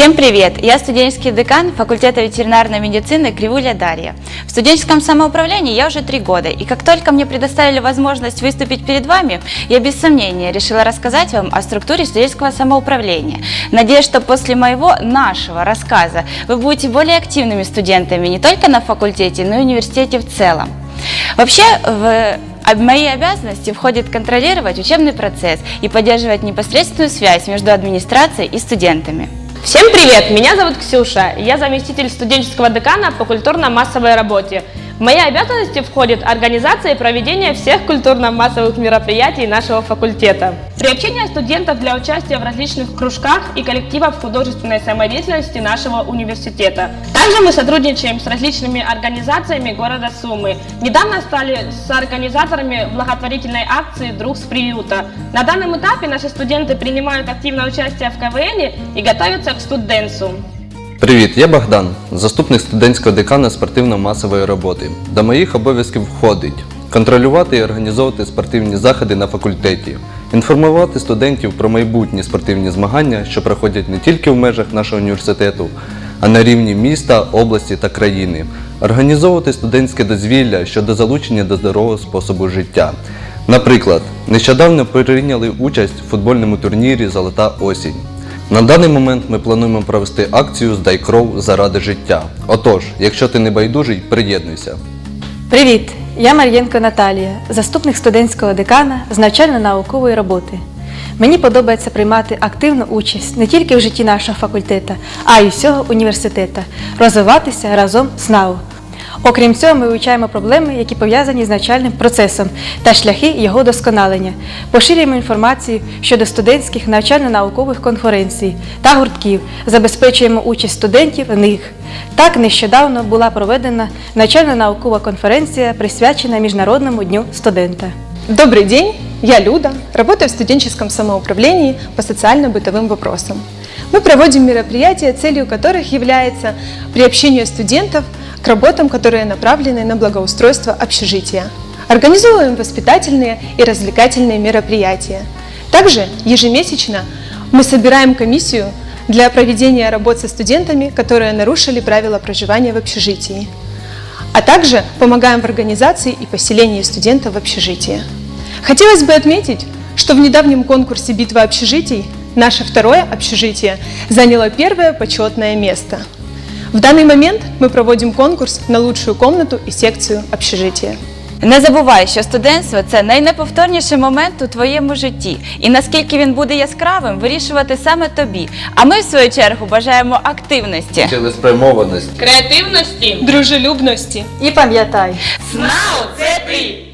Всем привет! Я студенческий декан факультета ветеринарной медицины Кривуля Дарья. В студенческом самоуправлении я уже три года, и как только мне предоставили возможность выступить перед вами, я без сомнения решила рассказать вам о структуре студенческого самоуправления. Надеюсь, что после моего, нашего рассказа вы будете более активными студентами не только на факультете, но и университете в целом. Вообще, в об- мои обязанности входит контролировать учебный процесс и поддерживать непосредственную связь между администрацией и студентами. Всем привет! Меня зовут Ксюша. Я заместитель студенческого декана по культурно-массовой работе. В мои обязанности входит организация и проведение всех культурно-массовых мероприятий нашего факультета. Приобщение студентов для участия в различных кружках и коллективах художественной самодеятельности нашего университета. Также мы сотрудничаем с различными организациями города Сумы. Недавно стали с организаторами благотворительной акции «Друг с приюта». На данном этапе наши студенты принимают активное участие в КВН и готовятся к студенсу. Привіт, я Богдан, заступник студентського декана спортивно-масової роботи. До моїх обов'язків входить контролювати і організовувати спортивні заходи на факультеті, інформувати студентів про майбутні спортивні змагання, що проходять не тільки в межах нашого університету, а на рівні міста, області та країни, організовувати студентське дозвілля щодо залучення до здорового способу життя. Наприклад, нещодавно прийняли участь у футбольному турнірі Золота осінь. На даний момент ми плануємо провести акцію Здай кров заради життя. Отож, якщо ти не байдужий, приєднуйся. Привіт! Я Мар'єнко Наталія, заступник студентського декана з навчально-наукової роботи. Мені подобається приймати активну участь не тільки в житті нашого факультету, а й всього університету, розвиватися разом з НАУ. Окрім цього, ми вивчаємо проблеми, які пов'язані з навчальним процесом та шляхи його досконалення. Поширюємо інформацію щодо студентських навчально-наукових конференцій та гуртків, забезпечуємо участь студентів в них. Так, нещодавно була проведена навчально-наукова конференція, присвячена Міжнародному дню студента. Добрый день, я Люда, работаю в студенческом самоуправлении по социально-бытовым вопросам. Мы проводим мероприятия, целью которых является приобщение студентов к работам, которые направлены на благоустройство общежития. Организовываем воспитательные и развлекательные мероприятия. Также ежемесячно мы собираем комиссию для проведения работ со студентами, которые нарушили правила проживания в общежитии а также помогаем в организации и поселении студентов в общежитие. Хотелось бы отметить, что в недавнем конкурсе «Битва общежитий» наше второе общежитие заняло первое почетное место. В данный момент мы проводим конкурс на лучшую комнату и секцию общежития. Не забувай, що студентство це найнеповторніший момент у твоєму житті, і наскільки він буде яскравим, вирішувати саме тобі. А ми, в свою чергу, бажаємо активності. Цілеспрямованість. Креативності! Дружелюбности І пам'ятай! СНАУ – це ти!